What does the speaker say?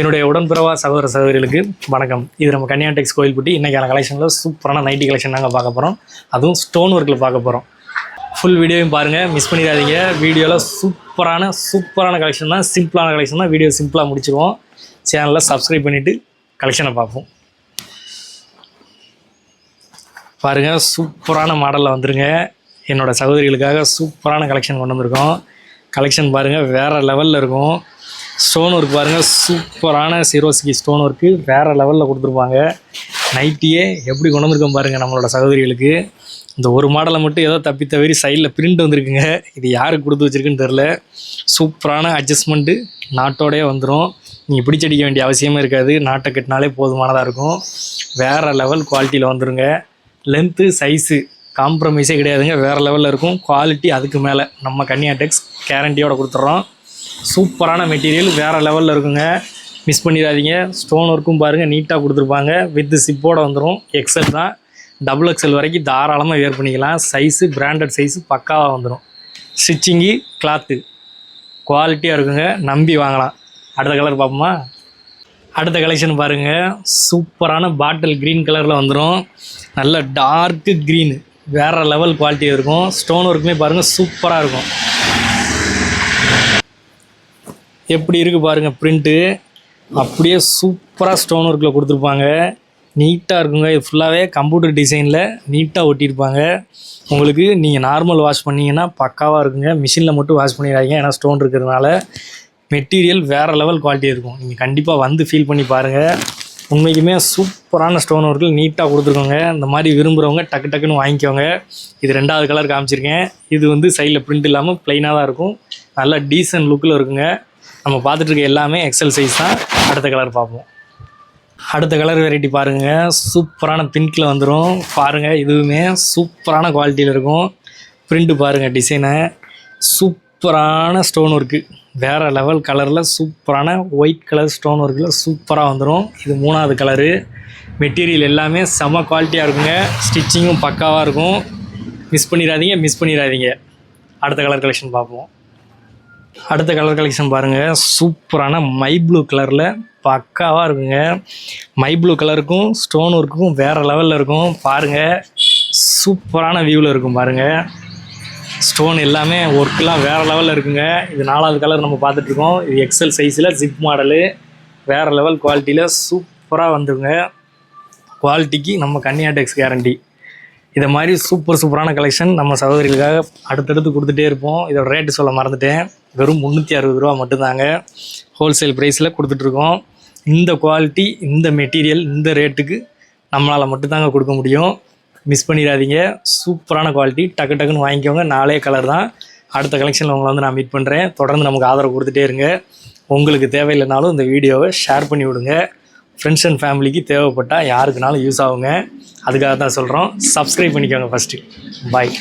என்னுடைய உடன்பிறவா சகோதர சகோதரிகளுக்கு வணக்கம். இது நம்ம கன்னியாடெக்ஸ் கோயில்பட்டி. இன்றைக்கான கலெக்ஷனில் சூப்பரான நைட்டி கலெக்ஷன் நாங்கள் பார்க்க போகிறோம் அதுவும் ஸ்டோன் ஒர்க்கில் பார்க்க போகிறோம் ஃபுல் வீடியோவையும் பாருங்கள் மிஸ் பண்ணிடாதீங்க. வீடியோவில் சூப்பரான சூப்பரான கலெக்ஷன் தான். சிம்பிளான கலெக்ஷன் தான். வீடியோ சிம்பிளாக முடிச்சிருவோம். சேனலில் சப்ஸ்கிரைப் பண்ணிவிட்டு கலெக்ஷனை பார்ப்போம். பாருங்கள் சூப்பரான மாடலில் வந்துருங்க. என்னோட சகோதரிகளுக்காக சூப்பரான கலெக்ஷன் கொண்டு வந்திருக்கோம். கலெக்ஷன் பாருங்கள் வேறு லெவலில் இருக்கும். ஸ்டோன் ஒர்க் பாருங்கள் சூப்பரான சிரோசிக்கு ஸ்டோன் ஒர்க்கு வேறு லெவலில் கொடுத்துருப்பாங்க. நைட்டியே எப்படி கொண்டு வந்திருக்கோம் பாருங்கள் நம்மளோட சகோதரிகளுக்கு. இந்த ஒரு மாடலை மட்டும் ஏதோ தப்பி தவறி சைடில் பிரிண்ட் வந்திருக்குங்க. இது யாருக்கு கொடுத்து வச்சிருக்குன்னு தெரில சூப்பரான அட்ஜஸ்ட்மெண்ட்டு நாட்டோடயே வந்துடும் நீங்கள் பிடிச்சடிக்க வேண்டிய அவசியமே இருக்காது. நாட்டை கட்டினாலே போதுமானதாக இருக்கும். வேறு லெவல் குவாலிட்டியில் வந்துடுங்க லென்த்து சைஸு காம்ப்ரமைஸே கிடையாதுங்க. வேறு லெவலில் இருக்கும். குவாலிட்டி அதுக்கு மேலே. நம்ம கன்னியா டெக்ஸ் கேரண்டியோட கொடுத்துட்றோம் சூப்பரான மெட்டீரியல் வேறு லெவலில் இருக்குங்க. மிஸ் பண்ணிடாதீங்க. ஸ்டோன் ஒர்க்கும் பாருங்கள் நீட்டாக கொடுத்துருப்பாங்க. வித் சிப்போடு வந்துடும் எக்ஸல் தான். டபுள் எக்ஸல் வரைக்கும் தாராளமாக வேர் பண்ணிக்கலாம். சைஸு பிராண்டட் சைஸு பக்காவாக வந்துடும் ஸ்டிச்சிங்கு கிளாத்து குவாலிட்டியாக இருக்குங்க. நம்பி வாங்கலாம். அடுத்த கலர் பார்ப்போமா? அடுத்த கலெக்ஷன் பாருங்கள் சூப்பரான பாட்டில் க்ரீன் கலரில் வந்துடும் நல்ல டார்க்கு க்ரீனு வேறு லெவல் குவாலிட்டி இருக்கும். ஸ்டோன் ஒர்க்குமே பாருங்கள் சூப்பராக இருக்கும். எப்படி இருக்குது பாருங்கள் ப்ரிண்ட்டு. அப்படியே சூப்பராக ஸ்டோன் ஒர்க்கில் கொடுத்துருப்பாங்க. நீட்டாக இருக்குங்க. இது ஃபுல்லாகவே கம்ப்யூட்டர் டிசைனில் நீட்டாக ஒட்டியிருப்பாங்க. உங்களுக்கு நீங்கள் நார்மல் வாஷ் பண்ணிங்கன்னா பக்காவாக இருக்குங்க. மிஷினில் மட்டும் வாஷ் பண்ணிடாதீங்க. ஏன்னா ஸ்டோன் இருக்கிறதுனால மெட்டீரியல் வேறு லெவல் குவாலிட்டி இருக்கும். நீங்கள் கண்டிப்பாக வந்து ஃபீல் பண்ணி பாருங்கள் உண்மைக்குமே சூப்பரான ஸ்டோன் ஒர்க்கில் நீட்டாக கொடுத்துருக்கோங்க. இந்த மாதிரி விரும்புகிறவங்க டக்கு டக்குன்னு வாங்கிக்கோங்க. இது ரெண்டாவது கலர் காமிச்சிருக்கேன். இது வந்து சைடில் பிரிண்ட் இல்லாமல் ப்ளைனாக தான் இருக்கும். நல்ல டீசன்ட் லுக்கில் இருக்குங்க. நம்ம பார்த்துட்டு இருக்க எல்லாமே எக்ஸல் சைஸ் தான். அடுத்த கலர் பார்ப்போம். அடுத்த கலர் வெரைட்டி பாருங்கள் சூப்பரான பிங்க்கில் வந்துடும் பாருங்கள் இதுவுமே சூப்பரான குவாலிட்டியில் இருக்கும். பிரிண்ட்டு பாருங்கள் டிசைனை சூப்பரான ஸ்டோன் ஒர்க்கு வேறு லெவல் கலரில் சூப்பரான ஒயிட் கலர் ஸ்டோன் ஒர்க்கில் சூப்பராக வந்துடும் இது மூணாவது கலரு மெட்டீரியல் எல்லாமே செம குவாலிட்டியாக இருக்குங்க. ஸ்டிச்சிங்கும் பக்காவாக இருக்கும். மிஸ் பண்ணிடாதீங்க மிஸ் பண்ணிடாதீங்க. அடுத்த கலர் கலெக்ஷன் பார்ப்போம். அடுத்த கலர் கலெக்ஷன் பாருங்கள் சூப்பரான மை ப்ளூ கலரில் பக்காவாக இருக்குங்க. மை ப்ளூ கலருக்கும் ஸ்டோன் ஒர்க்குக்கும் வேறு லெவலில் இருக்கும். பாருங்கள் சூப்பரான வியூவில் இருக்கும் பாருங்கள் ஸ்டோன் எல்லாமே ஒர்க்கெலாம் வேறு லெவலில் இருக்குங்க. இது நாலாவது கலர் நம்ம பார்த்துட்ருக்கோம் இது எக்ஸல் சைஸில் ஜிப் மாடலு வேறு லெவல் குவாலிட்டியில் சூப்பராக வந்துருங்க. குவாலிட்டிக்கு நம்ம கன்னியாடெக்ஸ் கேரண்டி இதை மாதிரி சூப்பர் சூப்பரான கலெக்ஷன் நம்ம சகோதரிகளுக்காக அடுத்தடுத்து கொடுத்துட்டே இருப்போம். இதோட ரேட்டு சொல்ல மறந்துட்டேன். வெறும் முந்நூற்றி அறுபது ரூபா மட்டும்தாங்க ஹோல்சேல் ப்ரைஸில் கொடுத்துட்ருக்கோம். இந்த குவாலிட்டி இந்த மெட்டீரியல் இந்த ரேட்டுக்கு நம்மளால் மட்டும்தாங்க கொடுக்க முடியும். மிஸ் பண்ணிடாதீங்க. சூப்பரான குவாலிட்டி டக்கு டக்குன்னு வாங்கிக்கோங்க. நாலே கலர் தான். அடுத்த கலெக்ஷனில் உங்களை வந்து நான் மீட் பண்ணுறேன் தொடர்ந்து நமக்கு ஆதரவு கொடுத்துட்டே இருங்க. உங்களுக்கு தேவையில்லைனாலும் இந்த வீடியோவை ஷேர் பண்ணி விடுங்க. ஃப்ரெண்ட்ஸ் அண்ட் ஃபேமிலிக்கு தேவைப்பட்டால் யாருக்குனாலும் யூஸ் ஆகுங்க. அதுக்காக தான் சொல்கிறோம் சப்ஸ்கிரைப் பண்ணிக்கோங்க ஃபஸ்ட்டு பாய்